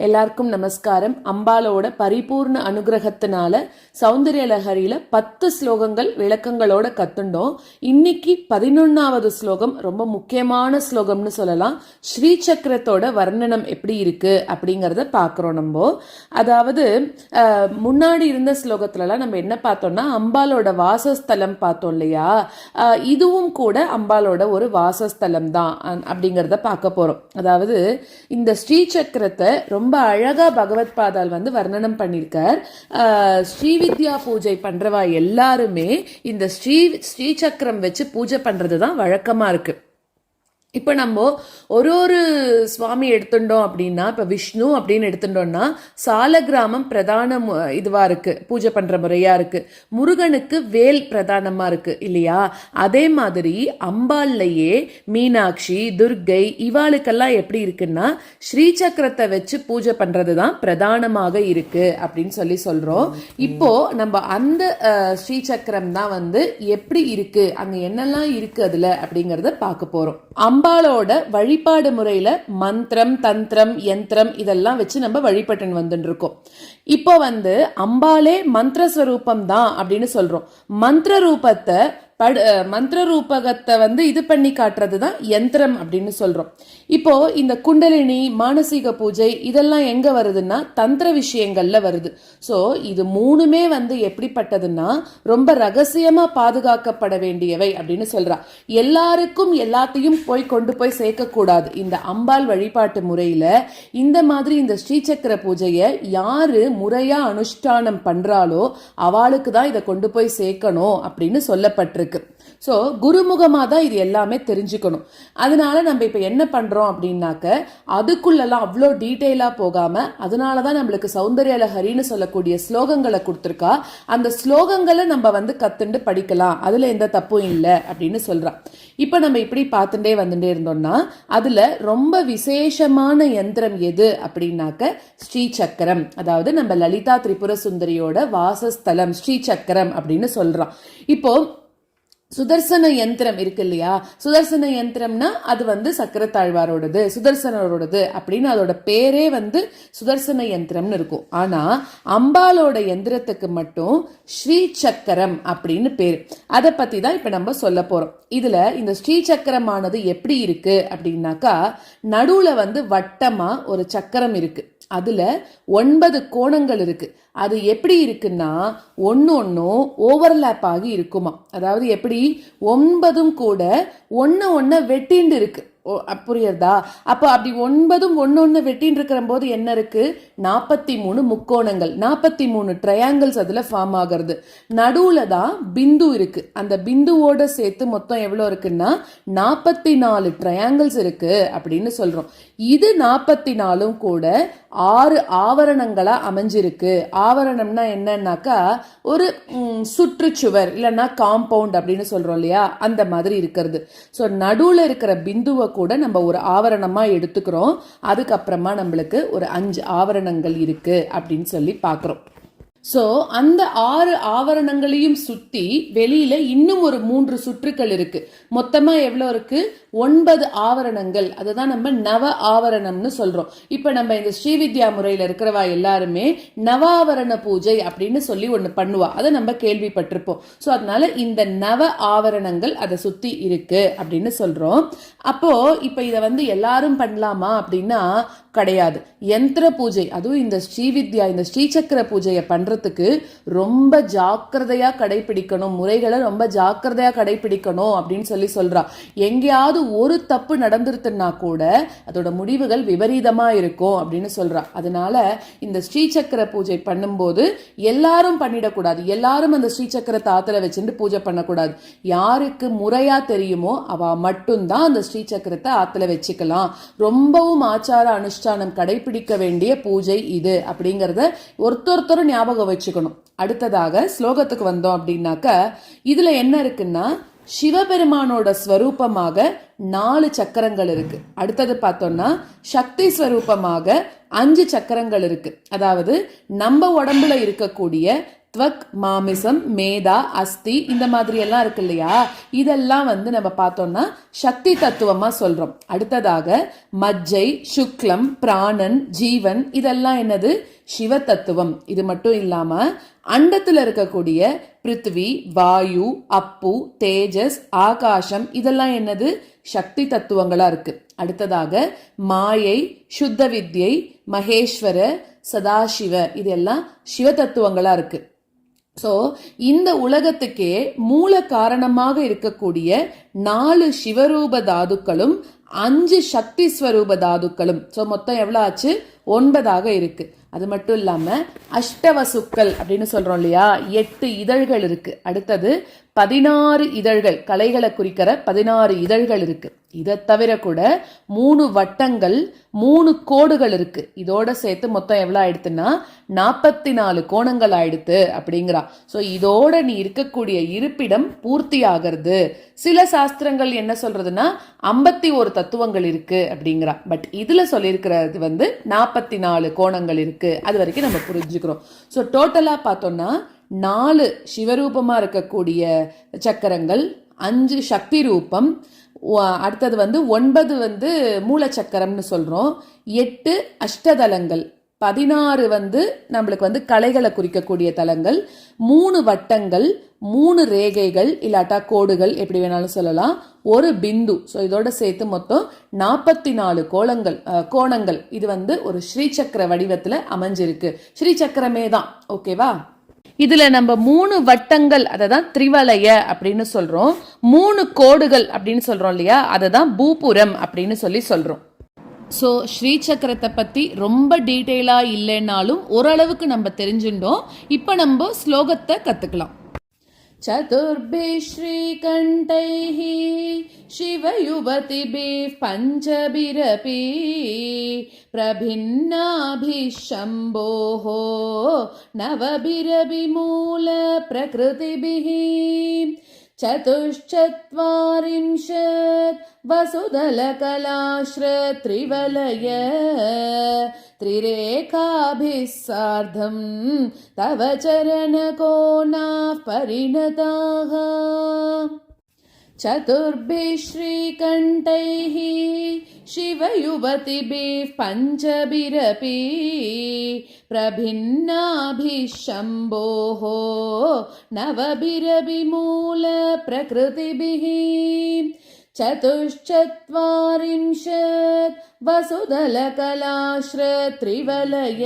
எல்லாருக்கும் நமஸ்காரம். அம்பாலோட பரிபூர்ண அனுகிரகத்தினால சௌந்தரிய லஹரியில பத்து ஸ்லோகங்கள் விளக்கங்களோட கத்துண்டோம். இன்னைக்கு பதினொன்னாவது ஸ்லோகம் ரொம்ப முக்கியமான ஸ்லோகம்னு சொல்லலாம். ஸ்ரீ சக்கரத்தோட வர்ணனம் எப்படி இருக்கு அப்படிங்கறத பாக்குறோம் நம்ம. அதாவது முன்னாடி இருந்த ஸ்லோகத்துலலாம் நம்ம என்ன பார்த்தோம்னா அம்பாலோட வாசஸ்தலம் பார்த்தோம் இல்லையா? இதுவும் கூட அம்பாலோட ஒரு வாசஸ்தலம் தான் அஹ், அப்படிங்கறத பார்க்க போறோம். அதாவது இந்த ஸ்ரீ சக்கரத்தை ரொம்ப ரொம்ப அழகாக பகவத் பாதால் வந்து வர்ணனம் பண்ணியிருக்கார் ஸ்ரீவித்யா பூஜை பண்ணுறவா எல்லாருமே இந்த ஸ்ரீ ஸ்ரீ சக்கரம் வச்சு பூஜை பண்ணுறது தான் வழக்கமாக இருக்குது இப்போ நம்ம ஒரு ஒரு சுவாமி எடுத்துட்டோம் அப்படின்னா இப்போ விஷ்ணு அப்படின்னு எடுத்துட்டோம்னா சாலக்கிராமம் பிரதான இதுவாக இருக்குது பூஜை பண்ணுற முறையாக இருக்குது முருகனுக்கு வேல் பிரதானமாக இருக்குது இல்லையா? அதே மாதிரி அம்பாள்லையே மீனாட்சி துர்க்கை இவாளுக்கெல்லாம் எப்படி இருக்குன்னா ஸ்ரீ சக்கரத்தை வச்சு பூஜை பண்ணுறது தான் பிரதானமாக இருக்குது அப்படின்னு சொல்லி சொல்கிறோம் இப்போது நம்ம அந்த ஸ்ரீசக்கரம் ஸ்ரீ சக்கரம் தான் வந்து எப்படி இருக்குது அங்கே என்னெல்லாம் இருக்குது அதில் அப்படிங்கிறத பார்க்க போகிறோம் அம் அம்பாளோட வழிபாடு முறையில மந்திரம் தந்திரம் யந்திரம் இதெல்லாம் வச்சு நம்ம வழிபட்டுன்னு வந்துட்டு இருக்கோம் இப்போ வந்து அம்பாளே மந்திர ஸ்வரூபம் தான் அப்படின்னு சொல்றோம். மந்திர ரூபத்தை படு மந்திர ரூபகத்தை வந்து இது பண்ணி காட்டுறது தான் யந்திரம் அப்படின்னு சொல்கிறோம் இப்போது இந்த குண்டலினி மானசீக பூஜை இதெல்லாம் எங்கே வருதுன்னா தந்திர விஷயங்களில் வருது. ஸோ இது மூணுமே வந்து எப்படிப்பட்டதுன்னா ரொம்ப ரகசியமாக பாதுகாக்கப்பட வேண்டியவை அப்படின்னு சொல்கிறா எல்லாருக்கும் எல்லாத்தையும் போய் கொண்டு போய் சேர்க்கக்கூடாது. இந்த அம்பாள் வழிபாட்டு முறையில் இந்த மாதிரி இந்த ஸ்ரீசக்கர பூஜையை யாரு முறையாக அனுஷ்டானம் பண்ணுறாலோ அவளுக்கு தான் இதை கொண்டு போய் சேர்க்கணும் அப்படின்னு சொல்லப்பட்டிருக்கு. ஸோ குருமுகமாக தான் இது எல்லாமே தெரிஞ்சுக்கணும். அதனால நம்ம இப்போ என்ன பண்ணுறோம் அப்படின்னாக்க அதுக்குள்ளெல்லாம் அவ்வளோ டீட்டெயிலாக போகாமல் அதனால தான் நம்மளுக்கு சௌந்தர்ய லஹரின்னு சொல்லக்கூடிய ஸ்லோகங்களை கொடுத்துருக்கா. அந்த ஸ்லோகங்களை நம்ம வந்து கத்துண்டு படிக்கலாம். அதில் எந்த தப்பும் இல்லை அப்படின்னு சொல்கிறான் இப்போ நம்ம இப்படி பார்த்துட்டே வந்துட்டே இருந்தோம்னா அதில் ரொம்ப விசேஷமான யந்திரம் எது அப்படின்னாக்க ஸ்ரீ சக்கரம் அதாவது நம்ம லலிதா திரிபுர சுந்தரியோட வாசஸ்தலம் ஸ்ரீ சக்கரம் அப்படின்னு சொல்றான் இப்போ சுதர்சன யந்திரம் இருக்கு இல்லையா? சுதர்சன யந்திரம்னா அது வந்து சக்கரத்தாழ்வாரோடது சுதர்சனரோடது அப்படின்னு அதோட பேரே வந்து சுதர்சன யந்திரம்னு இருக்கும். ஆனா அம்பாலோட யந்திரத்துக்கு மட்டும் ஸ்ரீ சக்கரம் அப்படின்னு பேர். அதை பத்தி தான் இப்ப நம்ம சொல்ல போறோம். இதுல இந்த ஸ்ரீ சக்கரமானது எப்படி இருக்கு அப்படின்னாக்கா நடுவுல வந்து வட்டமா ஒரு சக்கரம் இருக்கு. அதில் ஒன்பது கோணங்கள் இருக்குது அது எப்படி இருக்குன்னா ஒன்று ஒன்றும் ஓவர்லேப் ஆகி இருக்குமா அதாவது எப்படி? ஒன்பதும் கூட ஒன்று ஒன்று வெட்டிண்டு இருக்கு. ஓ, அப் புரியுறதா? அப்போ அப்படி ஒன்பதும் ஒன்று ஒன்று வெட்டின்னு இருக்கிற போது என்ன இருக்கு? நாற்பத்தி மூணு முக்கோணங்கள். நாற்பத்தி மூணு ட்ரையாங்கிள்ஸ் அதில் ஃபார்ம் ஆகிறது. நடுவில் தான் பிந்து இருக்கு. அந்த பிந்துவோட சேர்த்து மொத்தம் எவ்வளோ இருக்குன்னா நாற்பத்தி நாலு ட்ரையாங்கிள்ஸ் இருக்கு அப்படின்னு சொல்றோம். இது நாற்பத்தி நாலும் கூட ஆறு ஆவரணங்களாக அமைஞ்சிருக்கு. ஆவரணம்னா என்னன்னாக்கா ஒரு சுற்றுச்சுவர் இல்லைன்னா காம்பவுண்ட் அப்படின்னு சொல்றோம் இல்லையா? அந்த மாதிரி இருக்கிறது. ஸோ நடுவில் இருக்கிற பிந்துவை கூட நம்ம ஒரு ஆவரணமா எடுத்துக்கிறோம். அதுக்கப்புறமா நம்மளுக்கு ஒரு அஞ்சு ஆவரணங்கள் இருக்கு அப்படின்னு சொல்லி பார்க்குறோம் ஸோ அந்த ஆறு ஆவரணங்களையும் சுற்றி வெளியில இன்னும் ஒரு மூன்று சுற்றுக்கள் இருக்கு. மொத்தமா எவ்வளோ இருக்கு? ஒன்பது ஆவரணங்கள். அதை தான் நம்ம நவ ஆவரணம்னு சொல்றோம். இப்போ நம்ம இந்த ஸ்ரீவித்யா முறையில் இருக்கிறவா எல்லாருமே நவாவரண பூஜை அப்படின்னு சொல்லி ஒன்று பண்ணுவா. அதை நம்ம கேள்விப்பட்டிருப்போம். ஸோ அதனால இந்த நவ ஆவரணங்கள் அதை சுற்றி இருக்கு அப்படின்னு சொல்றோம். அப்போ இப்போ இதை வந்து எல்லாரும் பண்ணலாமா அப்படின்னா கிடையாது. யந்திர பூஜை அதுவும் இந்த ஸ்ரீவித்யா இந்த ஸ்ரீசக்கர பூஜையை பண்ணுறதுக்கு ரொம்ப ஜாக்கிரதையாக கடைபிடிக்கணும். முறைகளை ரொம்ப ஜாக்கிரதையாக கடைபிடிக்கணும் அப்படின்னு சொல்லி சொல்கிறா எங்கேயாவது ஒரு தப்பு நடந்துருத்துன்னா கூட அதோட முடிவுகள் விபரீதமாக இருக்கும் அப்படின்னு சொல்கிறா அதனால இந்த ஸ்ரீசக்கர பூஜை பண்ணும்போது எல்லாரும் பண்ணிடக்கூடாது. எல்லாரும் அந்த ஸ்ரீசக்கர தாத்தில் வச்சுட்டு பூஜை பண்ணக்கூடாது. யாருக்கு முறையாக தெரியுமோ அவள் மட்டும்தான் அந்த ஸ்ரீசக்கரத்தை ஆற்றுல வச்சுக்கலாம். ரொம்பவும் ஆச்சார அனுஷ்டானம் கடைபிடிக்க வேண்டிய பூஜை இது அப்படிங்கிறத ஒருத்தொருத்தரும் ஞாபகம் வச்சுக்கணும். அடுத்ததாக ஸ்லோகத்துக்கு வந்தோம் அப்படின்னாக்க இதுல என்ன இருக்குன்னா சிவபெருமானோட ஸ்வரூபமாக நாலு சக்கரங்கள் இருக்கு. அடுத்தது பார்த்தோம்னா சக்தி ஸ்வரூபமாக அஞ்சு சக்கரங்கள் இருக்கு. அதாவது நம்ம உடம்புல இருக்கக்கூடிய துவக் மாமிசம் மேதா அஸ்தி இந்த மாதிரி எல்லாம் இருக்கு இல்லையா? இதெல்லாம் வந்து நம்ம பார்த்தோம்னா சக்தி தத்துவமா சொல்றோம். அடுத்ததாக மஜ்ஜை சுக்லம் பிராணன் ஜீவன் இதெல்லாம் என்னது? சிவ தத்துவம். இது மட்டும் இல்லாம அண்டத்துல இருக்கக்கூடிய பிருத்வி வாயு அப்பு தேஜஸ் ஆகாசம் இதெல்லாம் என்னது? சக்தி தத்துவங்களா இருக்கு. அடுத்ததாக மாயை சுத்த வித்யை மகேஸ்வர சதாசிவ இதெல்லாம் சிவ தத்துவங்களா இருக்கு. ஸோ இந்த உலகத்துக்கே மூல காரணமாக இருக்கக்கூடிய நாலு சிவரூப தாதுக்களும் அஞ்சு சக்தி ஸ்வரூப தாதுக்களும். ஸோ மொத்தம் எவ்வளோ ஆச்சு? ஒன்பதாக இருக்குது அது மட்டும் இல்லாமல் அஷ்டவசுக்கள் அப்படின்னு சொல்கிறோம் இல்லையா? எட்டு இதழ்கள் இருக்குது அடுத்தது பதினாறு இதழ்கள் கலைகளை குறிக்கிற பதினாறு இதழ்கள் இருக்குது இதை தவிர கூட மூணு வட்டங்கள் மூணு கோடுகள் இருக்குது இதோட சேர்த்து மொத்தம் எவ்வளோ ஆயிடுத்துன்னா நாற்பத்தி நாலு கோணங்கள் ஆயிடுத்து அப்படிங்கிறா. ஸோ இதோட நீ இருக்கக்கூடிய இருப்பிடம் பூர்த்தி ஆகிறது சில சாஸ்திரங்கள் என்ன சொல்கிறதுன்னா ஐம்பத்தி ஒரு தத்துவங்கள் இருக்குது அப்படிங்கிறா. பட் இதில் சொல்லியிருக்கிறது வந்து நாற்பத்தி நாலு கோணங்கள் இருக்குது இருக்குது அது வரைக்கும் நம்ம புரிஞ்சுக்கிறோம். ஸோ டோட்டலாக பார்த்தோம்னா நாலு சிவரூபமாக இருக்கக்கூடிய சக்கரங்கள் அஞ்சு சக்தி ரூபம் அடுத்தது வந்து ஒன்பது வந்து மூலச்சக்கரம்னு சொல்கிறோம் எட்டு அஷ்டதலங்கள். பதினாறு வந்து நம்மளுக்கு வந்து கலைகளை குறிக்கக்கூடிய தலங்கள் மூணு வட்டங்கள் மூணு ரேகைகள் இல்லாட்டா கோடுகள் எப்படி வேணாலும் சொல்லலாம். ஒரு பிந்து ஸோ இதோட சேர்த்து மொத்தம் நாற்பத்தி நாலு கோலங்கள் கோணங்கள். இது வந்து ஒரு ஸ்ரீசக்கர வடிவத்தில் அமைஞ்சிருக்கு. ஸ்ரீசக்கரமே தான் ஓகேவா இதுல நம்ம மூணு வட்டங்கள் அதை தான் திரிவலய அப்படின்னு சொல்றோம். மூணு கோடுகள் அப்படின்னு சொல்றோம் இல்லையா? அதை தான் பூபுரம் அப்படின்னு சொல்லி சொல்றோம். ஸோ ஸ்ரீசக்கரத்தை பற்றி ரொம்ப டீட்டெயிலாக இல்லைன்னாலும் ஓரளவுக்கு நம்ம தெரிஞ்சுட்டோம் இப்போ நம்ம ஸ்லோகத்தை கற்றுக்கலாம் चतुर्भिः श्रीकण्ठैः शिवयुवतिभिः पञ्चभिरपि प्रभिन्नाभिः शम्भोः नवभिरभिमूलप्रकृतिभिः चतुश्चत्वारिंशत् वसुदलकलाश्रत्रिवलय त्रिरेखाभिः सार्धं तव चरणकोणाः परिणताः। चतुर्भिः श्रीकण्ठैः शिवयुवतिभिः पञ्चभिरपि प्रभिन्नाभिः शम्भोः नवभिरभिमूलप्रकृतिभिः चतुश्चत्वारिंशत् वसुदलकलाश्रत्रिवलय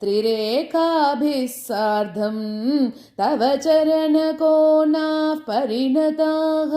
त्रिरेखाभिः सार्धं तव चरणकोणाः परिणताः